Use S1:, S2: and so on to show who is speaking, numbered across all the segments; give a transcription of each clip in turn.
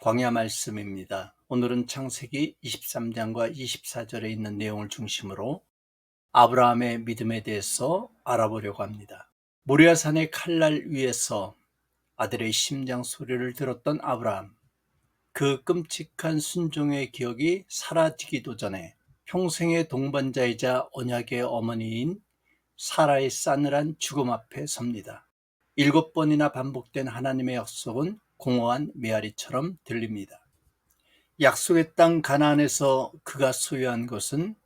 S1: 광야 말씀입니다. 오늘은 창세기 23장과 24절에 있는 내용을 중심으로 아브라함의 믿음에 대해서 알아보려고 합니다. 모리아산의 칼날 위에서 아들의 심장 소리를 들었던 아브라함. 그 끔찍한 순종의 기억이 사라지기도 전에 평생의 동반자이자 언약의 어머니인 사라의 싸늘한 죽음 앞에 섭니다. 일곱 번이나 반복된 하나님의 약속은 공허한 메아리처럼 들립니다. 약속의 땅 가나안에서 그가 소유한 것은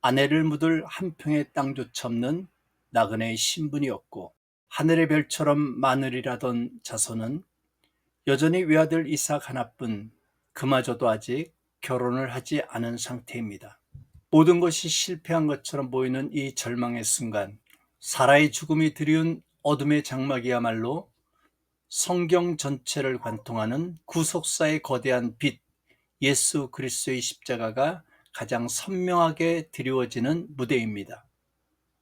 S1: 아내를 묻을 한 평의 땅조차 없는 나그네의 신분이었고 하늘의 별처럼 마늘이라던 자손은 여전히 외아들 이삭 하나뿐 그마저도 아직 결혼을 하지 않은 상태입니다. 모든 것이 실패한 것처럼 보이는 이 절망의 순간 사라의 죽음이 드리운 어둠의 장막이야말로 성경 전체를 관통하는 구속사의 거대한 빛 예수 그리스도의 십자가가 가장 선명하게 드리워지는 무대입니다.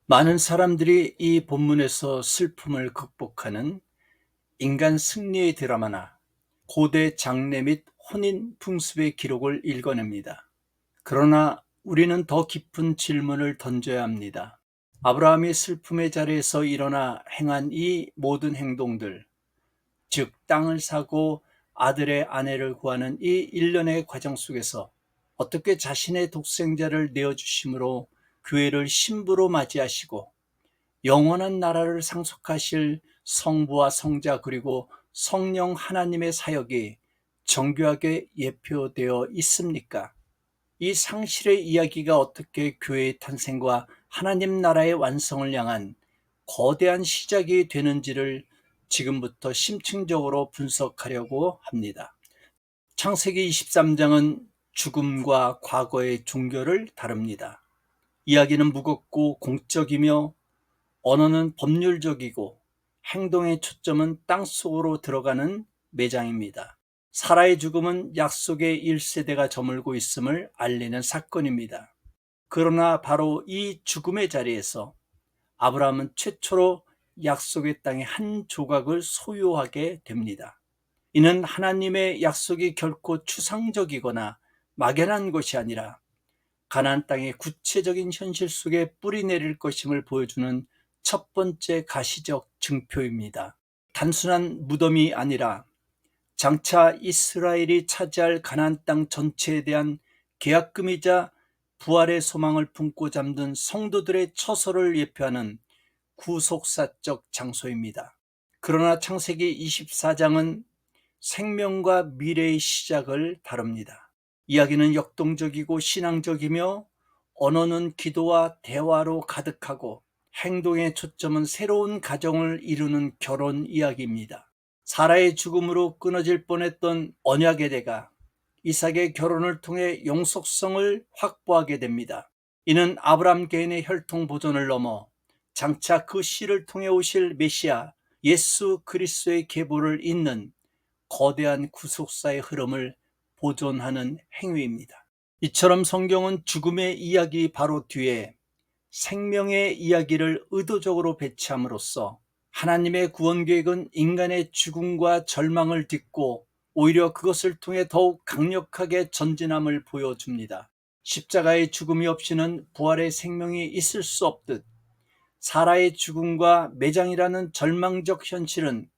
S1: 많은 사람들이 이 본문에서 슬픔을 극복하는 인간 승리의 드라마나 고대 장례 및 혼인 풍습의 기록을 읽어냅니다. 그러나 우리는 더 깊은 질문을 던져야 합니다. 아브라함이 슬픔의 자리에서 일어나 행한 이 모든 행동들, 즉 땅을 사고 아들의 아내를 구하는 이 일련의 과정 속에서 어떻게 자신의 독생자를 내어주심으로 교회를 신부로 맞이하시고 영원한 나라를 상속하실 성부와 성자 그리고 성령 하나님의 사역이 정교하게 예표되어 있습니까? 이 상실의 이야기가 어떻게 교회의 탄생과 하나님 나라의 완성을 향한 거대한 시작이 되는지를 지금부터 심층적으로 분석하려고 합니다. 창세기 23장은 죽음과 과거의 종교를 다룹니다. 이야기는 무겁고 공적이며 언어는 법률적이고 행동의 초점은 땅 속으로 들어가는 매장입니다. 사라의 죽음은 약속의 1세대가 저물고 있음을 알리는 사건입니다. 그러나 바로 이 죽음의 자리에서 아브라함은 최초로 약속의 땅의 한 조각을 소유하게 됩니다. 이는 하나님의 약속이 결코 추상적이거나 막연한 것이 아니라 가나안 땅의 구체적인 현실 속에 뿌리 내릴 것임을 보여주는 첫 번째 가시적 증표입니다. 단순한 무덤이 아니라 장차 이스라엘이 차지할 가나안 땅 전체에 대한 계약금이자 부활의 소망을 품고 잠든 성도들의 처소를 예표하는 구속사적 장소입니다. 그러나 창세기 24장은 생명과 미래의 시작을 다룹니다. 이야기는 역동적이고 신앙적이며 언어는 기도와 대화로 가득하고 행동의 초점은 새로운 가정을 이루는 결혼 이야기입니다. 사라의 죽음으로 끊어질 뻔했던 언약의 대가 이삭의 결혼을 통해 영속성을 확보하게 됩니다. 이는 아브람 개인의 혈통 보존을 넘어 장차 그 씨를 통해 오실 메시아 예수 그리스도의 계보를 잇는 거대한 구속사의 흐름을 보존하는 행위입니다. 이처럼 성경은 죽음의 이야기 바로 뒤에 생명의 이야기를 의도적으로 배치함으로써 하나님의 구원 계획은 인간의 죽음과 절망을 딛고 오히려 그것을 통해 더욱 강력하게 전진함을 보여줍니다. 십자가의 죽음이 없이는 부활의 생명이 있을 수 없듯 사라의 죽음과 매장이라는 절망적 현실은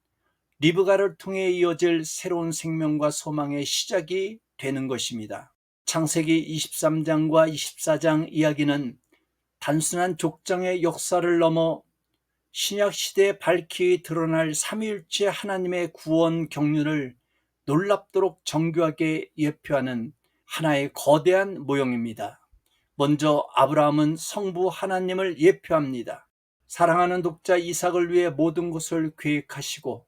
S1: 리브가를 통해 이어질 새로운 생명과 소망의 시작이 되는 것입니다. 창세기 23장과 24장 이야기는 단순한 족장의 역사를 넘어 신약 시대에 밝히 드러날 삼위일체 하나님의 구원 경륜을 놀랍도록 정교하게 예표하는 하나의 거대한 모형입니다. 먼저 아브라함은 성부 하나님을 예표합니다. 사랑하는 독자 이삭을 위해 모든 것을 계획하시고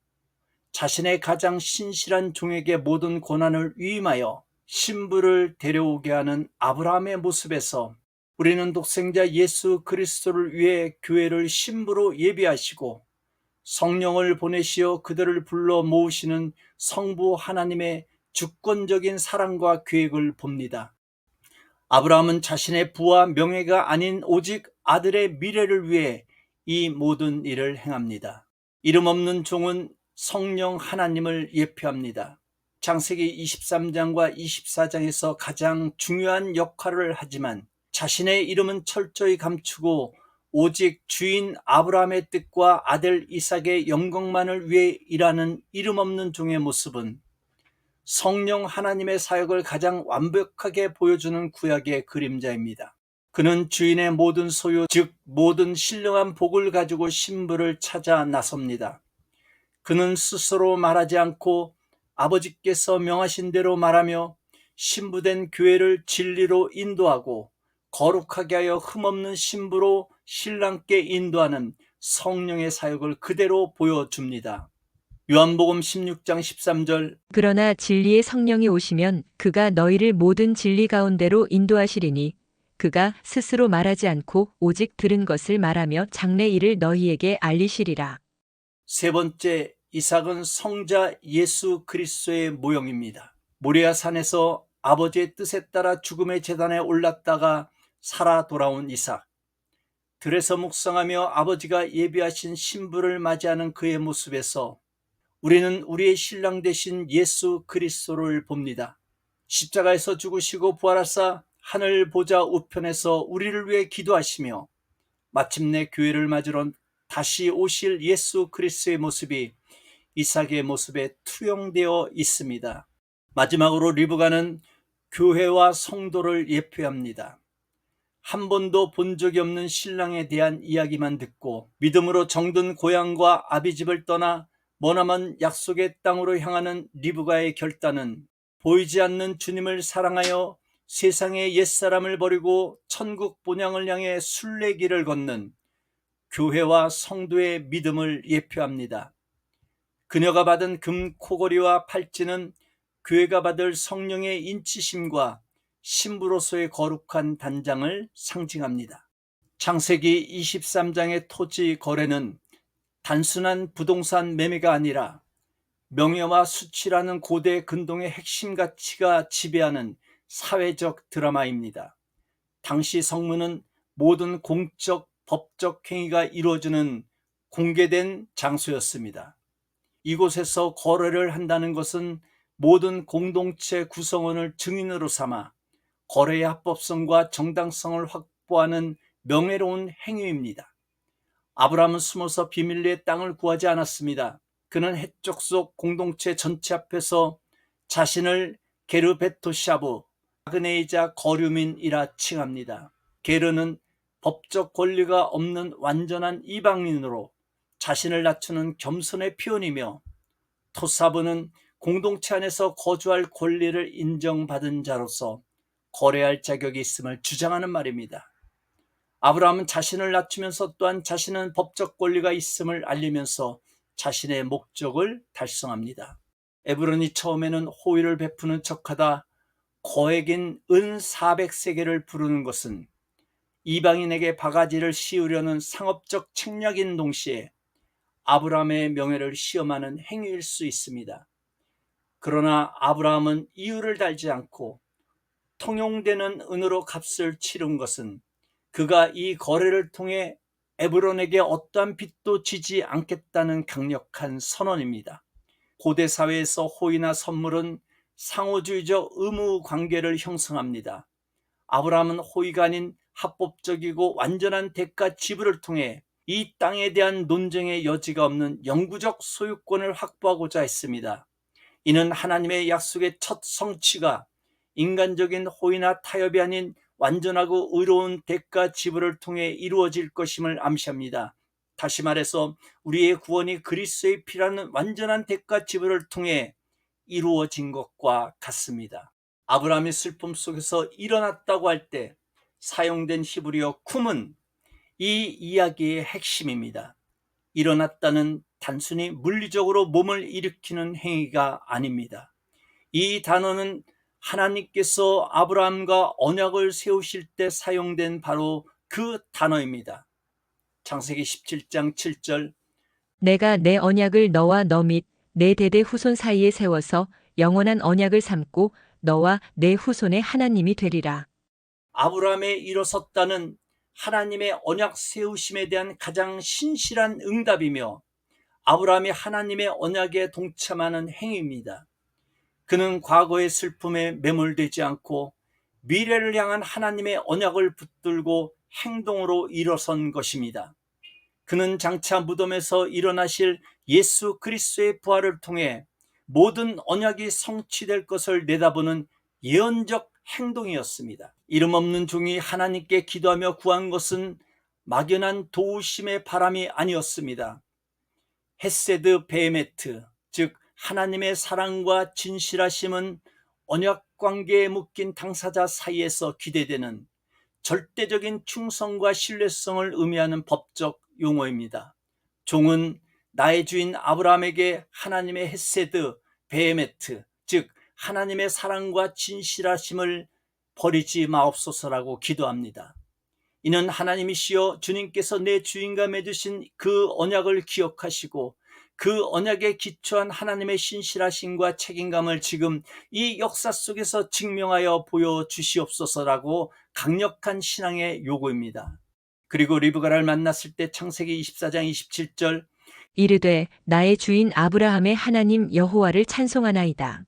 S1: 자신의 가장 신실한 종에게 모든 고난을 위임하여 신부를 데려오게 하는 아브라함의 모습에서 우리는 독생자 예수 그리스도를 위해 교회를 신부로 예비하시고 성령을 보내시어 그들을 불러 모으시는 성부 하나님의 주권적인 사랑과 계획을 봅니다. 아브라함은 자신의 부와 명예가 아닌 오직 아들의 미래를 위해 이 모든 일을 행합니다. 이름 없는 종은 성령 하나님을 예표합니다. 장세기 23장과 24장에서 가장 중요한 역할을 하지만 자신의 이름은 철저히 감추고 오직 주인 아브라함의 뜻과 아들 이삭의 영광만을 위해 일하는 이름 없는 종의 모습은 성령 하나님의 사역을 가장 완벽하게 보여주는 구약의 그림자입니다. 그는 주인의 모든 소유, 즉 모든 신령한 복을 가지고 신부를 찾아 나섭니다. 그는 스스로 말하지 않고 아버지께서 명하신 대로 말하며 신부된 교회를 진리로 인도하고 거룩하게 하여 흠없는 신부로 신랑께 인도하는 성령의 사역을 그대로 보여줍니다. 요한복음 16장 13절
S2: 그러나 진리의 성령이 오시면 그가 너희를 모든 진리 가운데로 인도하시리니 그가 스스로 말하지 않고 오직 들은 것을 말하며 장래 일을 너희에게 알리시리라.
S1: 세 번째 이삭은 성자 예수 그리스도의 모형입니다. 모리아 산에서 아버지의 뜻에 따라 죽음의 재단에 올랐다가 살아 돌아온 이삭. 들에서 묵상하며 아버지가 예비하신 신부를 맞이하는 그의 모습에서 우리는 우리의 신랑 되신 예수 그리스도를 봅니다. 십자가에서 죽으시고 부활하사 하늘 보좌 우편에서 우리를 위해 기도하시며 마침내 교회를 맞으러 다시 오실 예수 그리스도의 모습이 이삭의 모습에 투영되어 있습니다. 마지막으로 리브가는 교회와 성도를 예표합니다. 한 번도 본 적이 없는 신랑에 대한 이야기만 듣고 믿음으로 정든 고향과 아비집을 떠나 머나먼 약속의 땅으로 향하는 리브가의 결단은 보이지 않는 주님을 사랑하여 세상의 옛사람을 버리고 천국 본향을 향해 순례길을 걷는 교회와 성도의 믿음을 예표합니다. 그녀가 받은 금 코걸이와 팔찌는 교회가 받을 성령의 인치심과 신부로서의 거룩한 단장을 상징합니다. 창세기 23장의 토지 거래는 단순한 부동산 매매가 아니라 명예와 수치라는 고대 근동의 핵심 가치가 지배하는 사회적 드라마입니다. 당시 성문은 모든 공적, 법적 행위가 이루어지는 공개된 장소였습니다. 이곳에서 거래를 한다는 것은 모든 공동체 구성원을 증인으로 삼아 거래의 합법성과 정당성을 확보하는 명예로운 행위입니다. 아브라함은 숨어서 비밀리에 땅을 구하지 않았습니다. 그는 해적 속 공동체 전체 앞에서 자신을 게르베토샤브, 아그네이자 거류민이라 칭합니다. 게르는 법적 권리가 없는 완전한 이방인으로 자신을 낮추는 겸손의 표현이며 토사브는 공동체 안에서 거주할 권리를 인정받은 자로서 거래할 자격이 있음을 주장하는 말입니다. 아브라함은 자신을 낮추면서 또한 자신은 법적 권리가 있음을 알리면서 자신의 목적을 달성합니다. 에브론이 처음에는 호의를 베푸는 척하다 거액인 은 400세계를 부르는 것은 이방인에게 바가지를 씌우려는 상업적 책략인 동시에 아브라함의 명예를 시험하는 행위일 수 있습니다. 그러나 아브라함은 이유를 달지 않고 통용되는 은으로 값을 치른 것은 그가 이 거래를 통해 에브론에게 어떠한 빚도 지지 않겠다는 강력한 선언입니다. 고대 사회에서 호의나 선물은 상호주의적 의무 관계를 형성합니다. 아브라함은 호의가 아닌 합법적이고 완전한 대가 지불을 통해 이 땅에 대한 논쟁의 여지가 없는 영구적 소유권을 확보하고자 했습니다. 이는 하나님의 약속의 첫 성취가 인간적인 호의나 타협이 아닌 완전하고 의로운 대가 지불을 통해 이루어질 것임을 암시합니다. 다시 말해서 우리의 구원이 그리스도의 피라는 완전한 대가 지불을 통해 이루어진 것과 같습니다. 아브라함의 슬픔 속에서 일어났다고 할 때 사용된 히브리어 쿰은 이 이야기의 핵심입니다. 일어났다는 단순히 물리적으로 몸을 일으키는 행위가 아닙니다. 이 단어는 하나님께서 아브라함과 언약을 세우실 때 사용된 바로 그 단어입니다. 창세기 17장 7절
S2: 내가 내 언약을 너와 너 및 내 대대 후손 사이에 세워서 영원한 언약을 삼고 너와 내 후손의 하나님이 되리라.
S1: 아브라함에 일어섰다는 하나님의 언약 세우심에 대한 가장 신실한 응답이며 아브라함이 하나님의 언약에 동참하는 행위입니다. 그는 과거의 슬픔에 매몰되지 않고 미래를 향한 하나님의 언약을 붙들고 행동으로 일어선 것입니다. 그는 장차 무덤에서 일어나실 예수 그리스도의 부활을 통해 모든 언약이 성취될 것을 내다보는 예언적 행동이었습니다. 이름 없는 종이 하나님께 기도하며 구한 것은 막연한 도우심의 바람이 아니었습니다. 헤세드 베헤메트, 즉 하나님의 사랑과 진실하심은 언약 관계에 묶인 당사자 사이에서 기대되는 절대적인 충성과 신뢰성을 의미하는 법적 용어입니다. 종은 나의 주인 아브라함에게 하나님의 헤세드 베헤메트, 즉 하나님의 사랑과 진실하심을 버리지 마옵소서라고 기도합니다. 이는 하나님이시여 주님께서 내 주인과 맺으신 그 언약을 기억하시고 그 언약에 기초한 하나님의 신실하심과 책임감을 지금 이 역사 속에서 증명하여 보여 주시옵소서라고 강력한 신앙의 요구입니다. 그리고 리브가를 만났을 때 창세기 24장 27절
S2: 이르되 나의 주인 아브라함의 하나님 여호와를 찬송하나이다.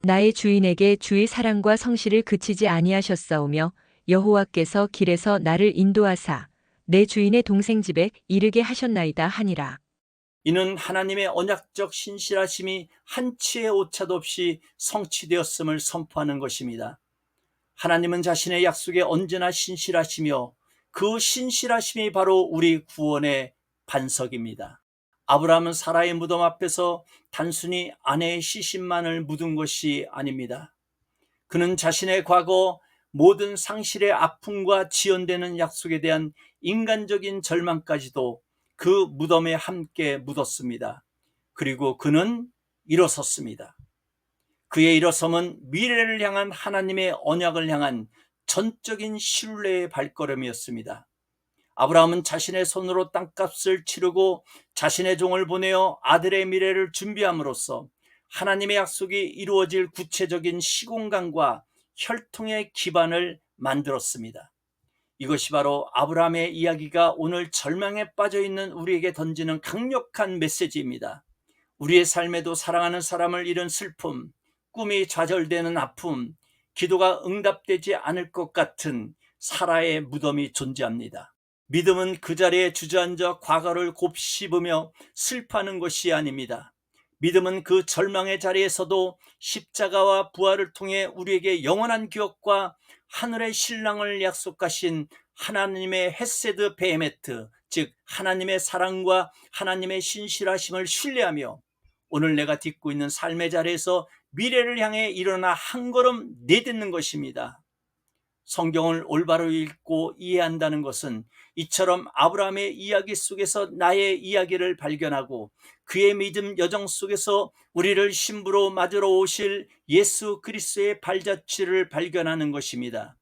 S2: 나의 주인에게 주의 사랑과 성실을 그치지 아니하셨사오며 여호와께서 길에서 나를 인도하사 내 주인의 동생 집에 이르게 하셨나이다 하니라.
S1: 이는 하나님의 언약적 신실하심이 한치의 오차도 없이 성취되었음을 선포하는 것입니다. 하나님은 자신의 약속에 언제나 신실하시며 그 신실하심이 바로 우리 구원의 반석입니다. 아브라함은 사라의 무덤 앞에서 단순히 아내의 시신만을 묻은 것이 아닙니다. 그는 자신의 과거 모든 상실의 아픔과 지연되는 약속에 대한 인간적인 절망까지도 그 무덤에 함께 묻었습니다. 그리고 그는 일어섰습니다. 그의 일어섬은 미래를 향한 하나님의 언약을 향한 전적인 신뢰의 발걸음이었습니다. 아브라함은 자신의 손으로 땅값을 치르고 자신의 종을 보내어 아들의 미래를 준비함으로써 하나님의 약속이 이루어질 구체적인 시공간과 혈통의 기반을 만들었습니다. 이것이 바로 아브라함의 이야기가 오늘 절망에 빠져 있는 우리에게 던지는 강력한 메시지입니다. 우리의 삶에도 사랑하는 사람을 잃은 슬픔, 꿈이 좌절되는 아픔, 기도가 응답되지 않을 것 같은 사라의 무덤이 존재합니다. 믿음은 그 자리에 주저앉아 과거를 곱씹으며 슬퍼하는 것이 아닙니다. 믿음은 그 절망의 자리에서도 십자가와 부활을 통해 우리에게 영원한 기억과 하늘의 신랑을 약속하신 하나님의 헤세드 베헤메트, 즉 하나님의 사랑과 하나님의 신실하심을 신뢰하며 오늘 내가 딛고 있는 삶의 자리에서 미래를 향해 일어나 한 걸음 내딛는 것입니다. 성경을 올바로 읽고 이해한다는 것은 이처럼 아브라함의 이야기 속에서 나의 이야기를 발견하고 그의 믿음 여정 속에서 우리를 신부로 맞으러 오실 예수 그리스도의 발자취를 발견하는 것입니다.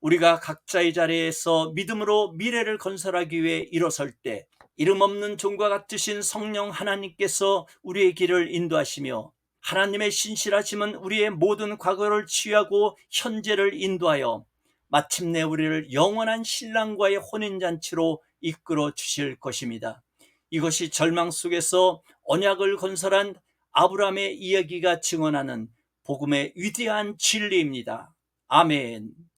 S1: 우리가 각자의 자리에서 믿음으로 미래를 건설하기 위해 일어설 때 이름 없는 종과 같으신 성령 하나님께서 우리의 길을 인도하시며 하나님의 신실하심은 우리의 모든 과거를 치유하고 현재를 인도하여 마침내 우리를 영원한 신랑과의 혼인잔치로 이끌어 주실 것입니다. 이것이 절망 속에서 언약을 건설한 아브라함의 이야기가 증언하는 복음의 위대한 진리입니다. 아멘.